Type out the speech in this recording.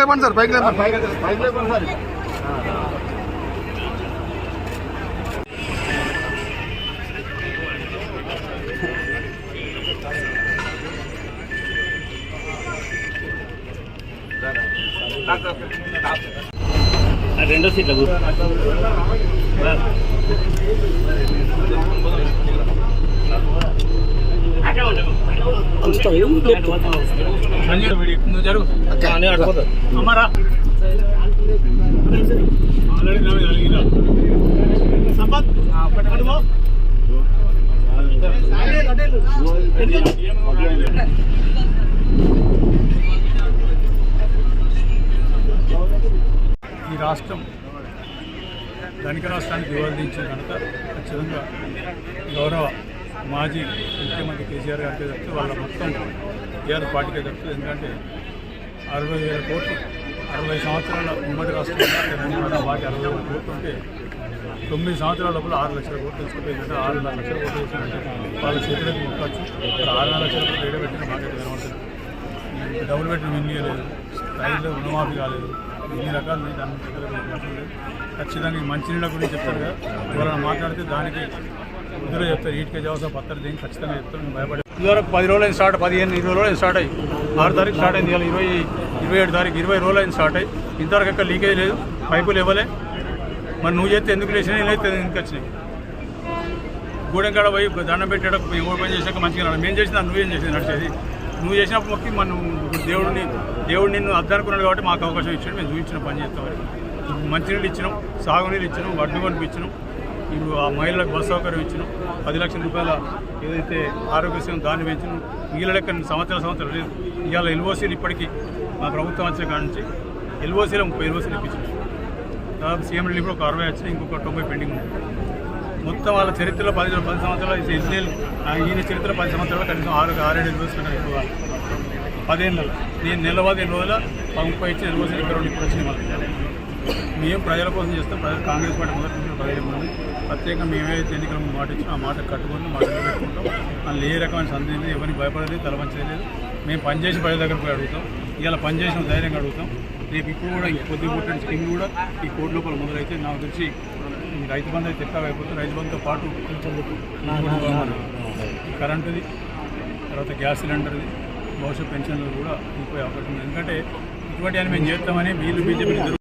లేపండి సార్ పైకి లేపండి. పైకి లేపండి సార్. రెండో సీట్ల కూర్చో నువ్వు జరుగు అమ్మారా సంపత్ పట్టుకో ఈ రాష్ట్రం ధనిక రాష్ట్రానికి వివరించిన కనుక ఖచ్చితంగా గౌరవ మాజీ ముఖ్యమంత్రి కేసీఆర్ గారికి చెప్తే వాళ్ళ మొత్తం టీఆర్ఎస్ పార్టీకే చెప్తుంది ఎందుకంటే అరవై వేల కోట్లు అరవై సంవత్సరాల ఉమ్మడి రాష్ట్రంలో తెలంగాణ వాటి అరవై వేల కోట్లు ఉంటే తొమ్మిది సంవత్సరాల లోపల ఆరు లక్షల కోట్లు తీసుకుపోయిందంటే ఆరున్నర లక్షల కోట్లు తీసుకుంటే వాళ్ళ చేతులకు ఇవ్వచ్చు ఇక్కడ ఆరున్నర లక్షల కోట్లు ఏడబెట్టిన మాకైతే కనబడుతుంది డబ్బులు పెట్టిన మింగలేదు రైతులు రుణమాఫీ కాలేదు ఇన్ని రకాలు దాని ఖచ్చితంగా మంచినీళ్ళ గురించి చెప్తారు కదా. ఎవరైనా మాట్లాడితే దానికి ముద్ర చెప్తారు ఈటికే జాబ్ పత్రం దేని ఖచ్చితంగా చెప్తారు నేను భయపడే ఇదివరకు పది రోజులైన స్టార్ట్ పదిహేను ఇరవై రోజులైన స్టార్ట్ అయ్యి. ఆరు తారీఖు స్టార్ట్ అయింది ఇవాళ ఇరవై ఇరవై ఏడు తారీఖు ఇరవై రోజులైన స్టార్ట్ అయ్యి. ఇంతవరకు ఎక్కడ లీకేజ్ లేదు పైపులు ఇవ్వలే మరి నువ్వు చేస్తే ఎందుకు లేచినాయి నేను అయితే ఎందుకు వచ్చినాయి? గూడెం కాడ పోయి దండం పెట్టాడు మేము పని చేసాక మంచిగా నడు మేము చేసిన నువ్వేం చేసింది నడిచేది? నువ్వు చేసినప్పుడు మొక్కి మనం దేవుడిని దేవుడు నిన్ను అద్దనుకున్నాడు కాబట్టి మాకు అవకాశం ఇచ్చాడు మేము చూపించిన పని చేస్తాం. మంచినీళ్ళు ఇచ్చినాం సాగునీళ్ళు ఇచ్చినాం వడ్డీ కొనుపు ఇచ్చినాం ఇప్పుడు ఆ మహిళలకు బస్ సౌకర్యం ఇచ్చినాం. పది లక్షల రూపాయల ఏదైతే ఆరోగ్యశ్రీ దాన్ని పెంచినాం. మిగిలిన లెక్క సంవత్సరాల సంవత్సరం లేదు. ఇవాళ ఎల్ఓసీలు ఇప్పటికీ మా ప్రభుత్వం వచ్చిన కాడ నుంచి ఎల్ఓసీలో ముప్పై ఎల్ఓసీలు ఇప్పించినాం దాదాపు సీఎం రిలీఫ్లో ఒక అరవై వచ్చినాయి ఇంకొక తొంభై పెండింగ్ ఉంది. మొత్తం వాళ్ళ చరిత్రలో పది పది సంవత్సరాలు ఈ ఎన్నేళ్ళు ఈయన చరిత్ర పది సంవత్సరాలు కనీసం ఆరు ఆరేడు రోజులు ఎక్కువ. పదేళ్ళు నేను నెలవాది ఎన్ని రోజుల ముప్పై ఇచ్చి ఎల్ఓసీలు ఇక్కడ ఇక్కడ ఇప్పుడు వచ్చినాయి మేము ప్రజల కోసం చేస్తాం. ప్రజలు కాంగ్రెస్ పార్టీ మొదటి నుంచి పదిహేను మంది ప్రత్యేకంగా మేమేదైతే ఎన్నికల మాట ఇచ్చినా ఆ మాట కట్టుకొని మాట నిలబెట్టుకుంటాం. అందులో ఏ రకమైన సందేహం లేదు ఎవరిని భయపడలేదు తలవంచలేదు. లేదు మేము పనిచేసి ప్రజల దగ్గర పోయి అడుగుతాం. ఇవాళ పనిచేసిన ధైర్యంగా అడుగుతాం. రేపు ఇప్పుడు కూడా ఈ కొద్ది పుట్టిన స్కీమ్ కూడా ఈ కోటి లోపల మొదలైతే నాకు తెలిసి ఈ రైతు బంధు అయితే ఎట్లా అయిపోతుంది రైతు బంధుతో పాటు కరెంటుది తర్వాత గ్యాస్ సిలిండర్ది భవిష్యత్ పెన్షన్లు కూడా ఇంకో అవకాశం ఉంది. ఎందుకంటే ఇటువంటి అని మేము చేస్తామని వీళ్ళు బీజేపీ